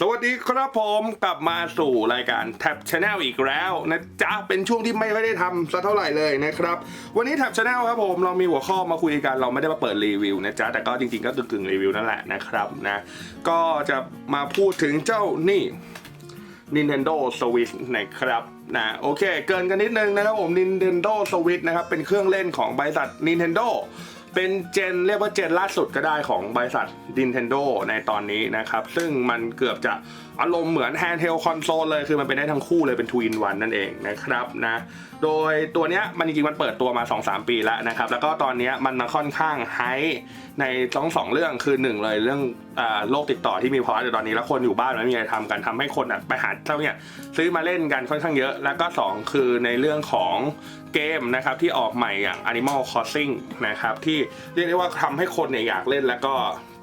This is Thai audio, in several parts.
สวัสดีครับผมกลับมาสู่รายการแท็บชาแนลอีกแล้วนะจ๊ะเป็นช่วงที่ไม่ค่อยได้ทำสักเท่าไหร่เลยนะครับ วันนี้แท็บชาแนลครับผมเรามีหัวข้อมาคุยกันเราไม่ได้มาเปิดรีวิวนะจ๊ะแต่ก็จริงๆก็กึ่งๆรีวิวนั่นแหละนะครับนะก็จะมาพูดถึงเจ้านี่ Nintendo Switch นะครับนะโอเค เกินกันนิดนึงนะครับผม Nintendo Switch นะครับเป็นเครื่องเล่นของบริษัท Nintendo เป็นเจนเรียกว่าเจนล่าสุดก็ได้ของบริษัท Nintendo ในตอนนี้นะครับ ซึ่งมันเกือบจะอารมณ์เหมือน handheld console เลยคือมันเป็นได้ทั้งคู่เลยเป็น2 in 1นั่นเองนะครับนะโดยตัวเนี้ยมันจริงๆมันเปิดตัวมา 2-3 ปีแล้วนะครับ แล้วก็ตอนเนี้ยมันค่อนข้างไฮในทั้งสองเรื่องคือหนึ่งเลยเรื่องอโรคติดต่อที่มีภาวะอยู่ตอนนี้แล้วคนอยู่บ้านไม่มีอะไรทำกันทำให้คนไปหาเจ้าเนี่ยซื้อมาเล่นกันค่อนข้างเยอะ แล้วก็สองคือในเรื่องของเกมนะครับที่ออกใหม่อย่าง Animal Crossing นะครับที่เรียกได้ว่าทำให้คนเนี่ยอยากเล่นแล้วก็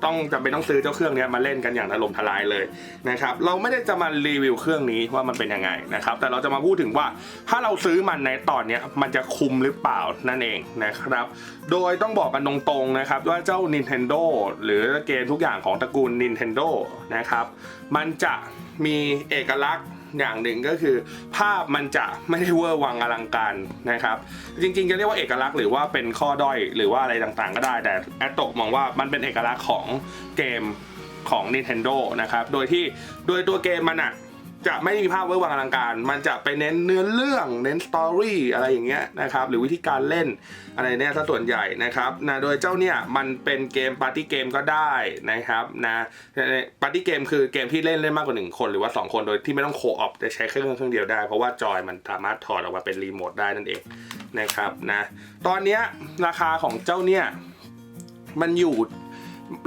ต้องจำเป็นต้องซื้อเจ้าเครื่องนี้มาเล่นกันอย่างถล่มทลายเลยนะครับเราไม่ได้จะมารีวิวเครื่องนี้ว่ามันเป็นยังไงนะครับแต่เราจะมาพูดถึงว่าถ้าเราซื้อมันในตอนนี้มันจะคุ้มหรือเปล่านั่นเองนะครับโดยต้องบอกกันตรงๆนะครับว่าเจ้า Nintendo หรือเกมทุกอย่างของตระกูล Nintendo นะครับมันจะมีเอกลักษณ์ อย่างหนึ่งก็คือ ภาพมันจะไม่ได้เวอร์วังอลังการนะครับ จริงๆจะเรียกว่าเอกลักษณ์หรือว่าเป็นข้อด้อยหรือว่าอะไรต่างๆ ก็ได้ แต่แอตโตมองว่ามันเป็นเอกลักษณ์ของเกมของ Nintendo นะครับ โดยที่โดยตัวเกมมันอะ จะไม่มีภาพเวอร์วังอลังการ มันจะไปเน้นเนื้อเรื่อง เน้นสตอรี่อะไรอย่างเงี้ยนะครับ หรือวิธีการเล่นอะไรเนี่ยซะส่วนใหญ่นะครับนะโดยเจ้าเนี่ยมันเป็นเกมปาร์ตี้เกมก็ได้นะครับนะปาร์ตี้เกมคือเกมที่เล่นเล่นมากกว่าหนึ่งคนหรือว่า 2 คนโดยที่ไม่ต้องโคออปจะใช้เครื่องเครื่องเดียวได้ เพราะว่าจอยมันสามารถถอดออกมาเป็นรีโมทได้นั่นเองนะครับนะตอนเนี้ยราคาของเจ้าเนี่ยมันอยู่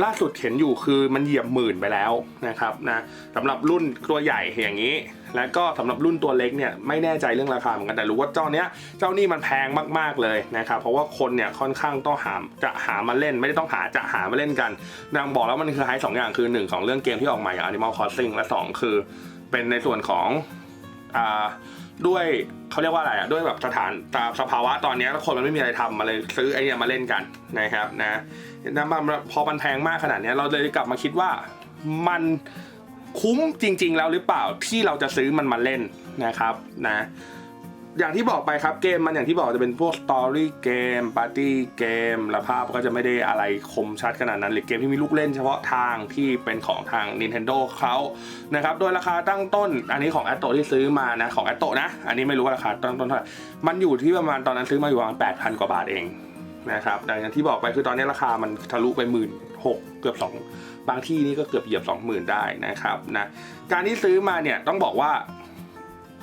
ล่าสุดเห็นอยู่คือมันเหยียบหมื่นไปแล้วนะครับนะสำหรับรุ่นตัวใหญ่อย่างนี้ แล้วก็สำหรับรุ่นตัวเล็กเนี่ยไม่แน่ใจเรื่องราคาเหมือนกันแต่รู้ว่าเจ้าเนี้ยเจ้านี่มันแพงมากๆเลยนะครับเพราะว่าคนเนี่ยค่อนข้างต้องหาจะหามาเล่นไม่ได้ต้องหาจะหามาเล่นกันนางบอกแล้วมันคือไฮสองอย่างคือหนึ่งของเรื่องเกมที่ออกใหม่อย่าง Animal Crossing และสองคือ เป็นในส่วนของอ่า ด้วยเขาเรียกว่าอะไรอะด้วยแบบสถานตามสภาวะตอนนี้แล้วคนมันไม่มีอะไรทำมาเลยซื้อไอเนี่ยมาเล่นกันนะครับนะนะมันพอมันแพงมากขนาดนี้เราเลยกลับมาคิดว่ามันคุ้มจริง ๆ แล้วหรือเปล่าที่เราจะซื้อมันมาเล่นนะครับนะ อย่างที่บอกไปครับเกมมันอย่างที่บอกจะเป็นพวกสตอรี่เกมปาร์ตี้เกมและภาพก็จะไม่ได้อะไรคมชัดขนาดนั้น หรือเกมที่มีลูกเล่นเฉพาะทางที่เป็นของทาง Nintendo เขานะครับ โดยราคาตั้งต้น อันนี้ของแอตโตที่ซื้อมานะ ของแอตโตนะ อันนี้ไม่รู้ว่าราคาตั้งต้นเท่าไหร่มันอยู่ที่ประมาณตอนนั้นซื้อมาอยู่ประมาณ 8,000 กว่าบาทเองนะครับอย่างที่บอกไปคือตอนนี้ราคามันทะลุไปหมื่นหกเกือบสองบางที่นี่ก็เกือบเหยียบสองหมื่นได้นะครับนะการที่ซื้อมาเนี่ยต้องบอกว่า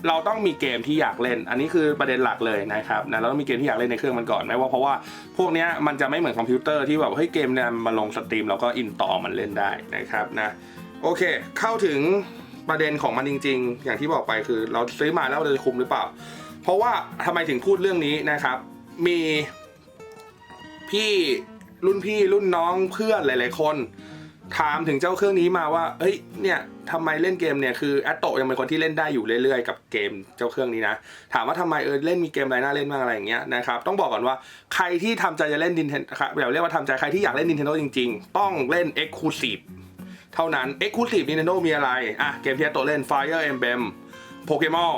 เราต้องมีเกมที่อยากเล่น อันนี้คือประเด็นหลักเลยนะครับนะเราต้องมีเกมที่อยากเล่นในเครื่องมันก่อนไม่ว่าเพราะว่าพวกนี้มันจะไม่เหมือนคอมพิวเตอร์ที่แบบเฮ้ยเกมเนี่ยมาลงสตรีมแล้วก็อินต่อมันเล่นได้นะครับนะโอเค เข้าถึงประเด็นของมันจริง ๆ อย่างที่บอกไปคือ เราซื้อมาแล้วเราจะคุ้มหรือเปล่า เพราะว่าทำไมถึงพูดเรื่องนี้นะครับ มีพี่รุ่นพี่รุ่นน้องเพื่อนหลาย ๆ คน ถามถึงเจ้าเครื่องนี้มาว่า เฮ้ย เนี่ยทำไมเล่นเกมเนี่ย คือแอตโตยังเป็นคนที่เล่นได้อยู่เรื่อยๆ กับเกมเจ้าเครื่องนี้นะ ถามว่าทำไมเออเล่นมีเกมอะไรน่าเล่นบ้างอะไรอย่างเงี้ยนะครับ ต้องบอกก่อนว่าใครที่ทำใจจะเล่น Nintendo ครับเรียกว่าทำใจใครที่อยากเล่น Nintendo จริงๆ ต้องเล่น Exclusive เท่านั้น Exclusive Nintendo มีอะไร อะ เกมที่แอตโตเล่น Fire Emblem Pokemon อ่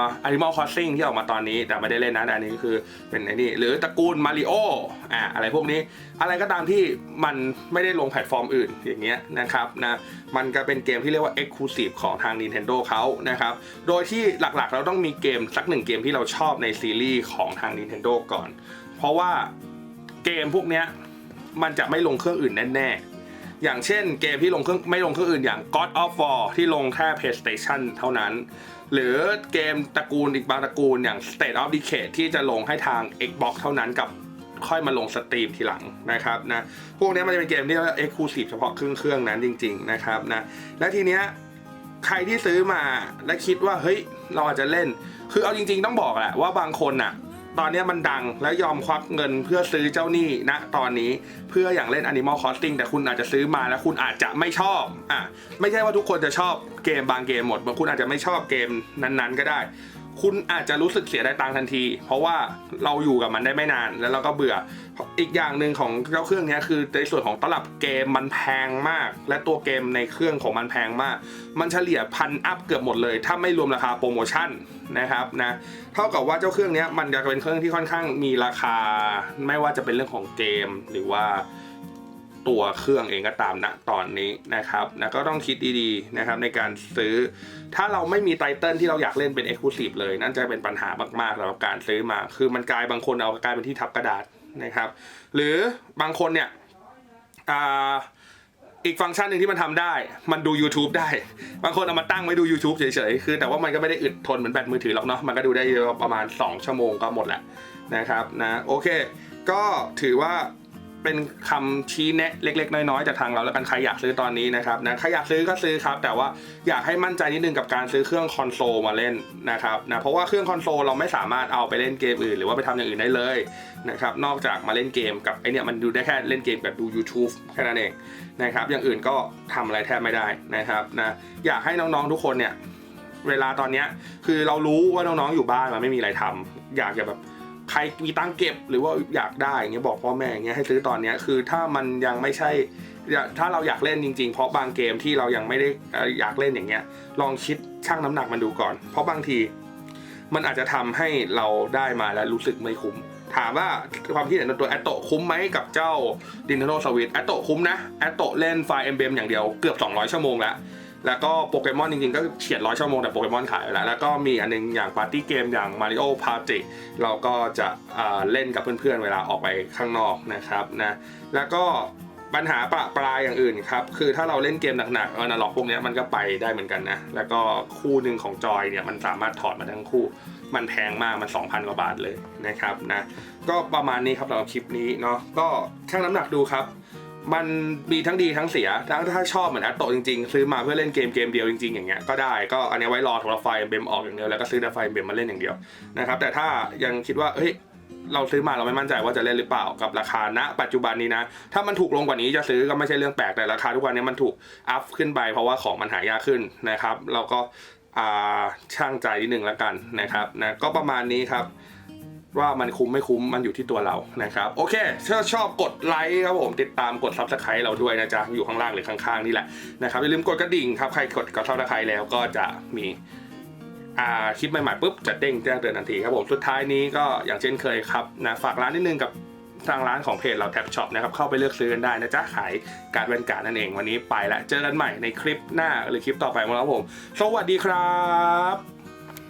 า Animal Crossing ที่ออกมาตอนนี้แต่ไม่ได้เล่นนะอันนี้ก็คือเป็นไอ้นี่หรือตระกูลมาริโออ่าอะไรพวกนี้ อะไรก็ตามที่มันไม่ได้ลงแพลตฟอร์มอื่นอย่างเงี้ยนะครับนะมันก็เป็นเกมที่เรียกว่า Exclusive ของทาง Nintendo เขานะครับโดยที่หลักๆ เราต้องมีเกมสักหนึ่งเกมที่เราชอบในซีรีส์ของทาง Nintendo ก่อน เพราะว่าเกมพวกเนี้ยมันจะไม่ลงเครื่องอื่นแน่ๆ อย่างเช่นเกมที่ลงเครื่องไม่ลงเครื่องอื่นอย่าง God of War ที่ลงแค่ PlayStation เท่านั้น หรือเกมตระกูลอีกบางตระกูลอย่าง State of Decay ที่จะลงให้ทาง Xbox เท่านั้นกับค่อยมาลงสตรีมทีหลังนะครับนะพวกนี้มันจะเป็นเกมที่เอ็กซ์คลูซีฟเฉพาะเครื่องเครื่องนั้นจริง ๆนะครับนะและทีเนี้ยใครที่ซื้อมาและคิดว่าเฮ้ยเราอาจจะเล่น คือเอาจริง ๆ ต้องบอกแหละว่าบางคนอะ ตอนนี้มันดังแล้วยอมควักเงินเพื่อซื้อเจ้าหนี้นะตอนนี้เพื่ออย่างเล่น Animal Crossing แต่คุณอาจจะซื้อมาแล้วคุณอาจจะไม่ชอบอะไม่ใช่ว่าทุกคนจะชอบเกมบางเกมหมดบางคุณอาจจะไม่ชอบเกมนั้นๆ ก็ได้ คุณอาจจะรู้สึกเสียดายตังทันที เพราะว่าเราอยู่กับมันได้ไม่นานแล้วเราก็เบื่อ อีกอย่างหนึ่งของเจ้าเครื่องนี้คือในส่วนของตลับเกมมันแพงมาก และตัวเกมในเครื่องของมันแพงมาก มันเฉลี่ยพันอัพเกือบหมดเลย ถ้าไม่รวมราคาโปรโมชั่นนะครับนะเท่ากับว่าเจ้าเครื่องนี้มันจะเป็นเครื่องที่ค่อนข้างมีราคา ไม่ว่าจะเป็นเรื่องของเกมหรือว่าตัวเครื่องเองก็ตามณตอนนี้นะครับนะก็ต้องคิดดีๆนะครับในการซื้อ ถ้าเราไม่มีไตเติลที่เราอยากเล่นเป็น Exclusive เลย นั่นจะเป็นปัญหามากๆสำหรับการซื้อมา คือมันกลายบางคนเอากลายเป็นที่ทับกระดาษ นะครับ หรือบางคนเนี่ยอีกฟังก์ชันหนึ่งที่มันทำได้ มันดู YouTube ได้ บางคนเอามาตั้งไว้ดู YouTube เฉยๆ คือแต่ว่ามันก็ไม่ได้อึดทนเหมือนแบตมือถือหรอกเนาะ มันก็ดูได้ประมาณ 2 ชั่วโมงก็หมดแหละนะครับนะ โอเค ก็ถือว่า เป็นคำชี้แนะเล็ก ๆ น้อยๆจากทางเราแล้วกันใครอยากซื้อตอนนี้นะครับนะใครอยากซื้อก็ซื้อครับ แต่ว่าอยากให้มั่นใจนิดนึงกับการซื้อเครื่องคอนโซลมาเล่นนะครับนะเพราะว่าเครื่องคอนโซลเราไม่สามารถเอาไปเล่นเกมอื่นหรือว่าไปทำอย่างอื่นได้เลยนะครับนอกจากมาเล่นเกมกับไอเนี่ยมันดูได้แค่เล่นเกมกับดู YouTube แค่นั้นเองนะครับอย่างอื่นก็ทำอะไรแทบไม่ได้นะครับนะอยากให้น้องๆทุกคนเนี่ยเวลาตอนเนี้ยคือเรารู้ว่าน้องๆอยู่บ้านมันไม่มีอะไรทำอยากจะแบบ ครมีตังเก็บหรือว่าอยากได้อย่างเงี้ยบอกพ่อแม่เงี้ยให้ซื้อตอนเนี้ยคือถ้ามันยังไม่ใช่ถ้าเราอยากเล่นจริงๆ เพราะบางเกมที่เรายังไม่ได้เอ่อยากเล่นอย่างเงี้ย ลองคิดชั่งน้ำหนักมันดูก่อน เพราะบางที มันอาจจะทำให้เราได้มาแล้วรู้สึกไม่คุ้ม ถามว่าความคิดเห็นในตัวแอตโตคุ้มไหมกับเจ้า Nintendo Switch แอตโตคุ้มนะแอตโตเล่นไฟเอ็มเบมอย่างเดียวเกือบ 200 ชั่วโมงแล้ว แล้วก็โปเกมอนจริงๆ ก็เฉียดร้อยชั่วโมงแต่โปเกมอนขายไปแล้ว แล้วก็มีอันนึงอย่างปาร์ตี้เกมอย่าง Mario Party เราก็จะเล่นกับเพื่อนๆ เวลาออกไปข้างนอกนะครับนะแล้วก็ปัญหาประปรายอย่างอื่นครับ คือถ้าเราเล่นเกมหนักๆอนาล็อกพวกนี้มันก็ไปได้เหมือนกันนะ แล้วก็คู่หนึ่งของจอยเนี่ยมันสามารถถอดมาทั้งคู่ มันแพงมากมัน 2,000 กว่าบาทเลยนะครับนะก็ประมาณนี้ครับสำหรับคลิปนี้เนาะก็ชั่งน้ำหนักดูครับ มันมีทั้งดีทั้งเสียทั้งถ้าชอบเหมือนแอตโตจริงๆ ซื้อมาเพื่อเล่นเกมเกมเดียวจริงๆอย่างเงี้ยก็ได้ก็อันนี้ไว้รอสำหรับไฟเบมออกอย่างเดียวแล้วก็ซื้อแต่ไฟเบมมาเล่นอย่างเดียวนะครับแต่ถ้ายังคิดว่าเฮ้ยเราซื้อมาเราไม่มั่นใจว่าจะเล่นหรือเปล่ากับราคาณปัจจุบันนี้นะ ถ้ามันถูกลงกว่านี้จะซื้อก็ไม่ใช่เรื่องแปลกแต่ราคาทุกวันนี้มันถูกอัพขึ้นไปเพราะว่าของมันหายากขึ้นนะครับเราก็อ่าช่างใจนิดนึงแล้วกันนะครับนะก็ประมาณนี้ครับ ว่ามันคุ้มไม่คุ้มมันอยู่ที่ตัวเรานะครับโอเคถ้าชอบกดไลค์ครับผมติดตามกด subscribe เราด้วยนะจ๊ะอยู่ข้างล่างหรือข้างๆนี่แหละนะครับอย่าลืมกดกระดิ่งครับใครกดกด subscribe แล้วก็จะมีอ่าคลิปใหม่ๆปุ๊บจะเด้งแจ้งเตือนทันทีครับผมสุดท้ายนี้ก็อย่างเช่นเคยครับนะฝากร้านนิดนึงกับทางร้านของเพจเราแท็บช็อปนะครับเข้าไปเลือกซื้อกันได้นะจ๊ะขายการดแว่นการดนั่นเองวันนี้ไปแล้วเจอกันใหม่ในคลิปหน้าหรือคลิปต่อไปของเราครับผม สวัสดีครับ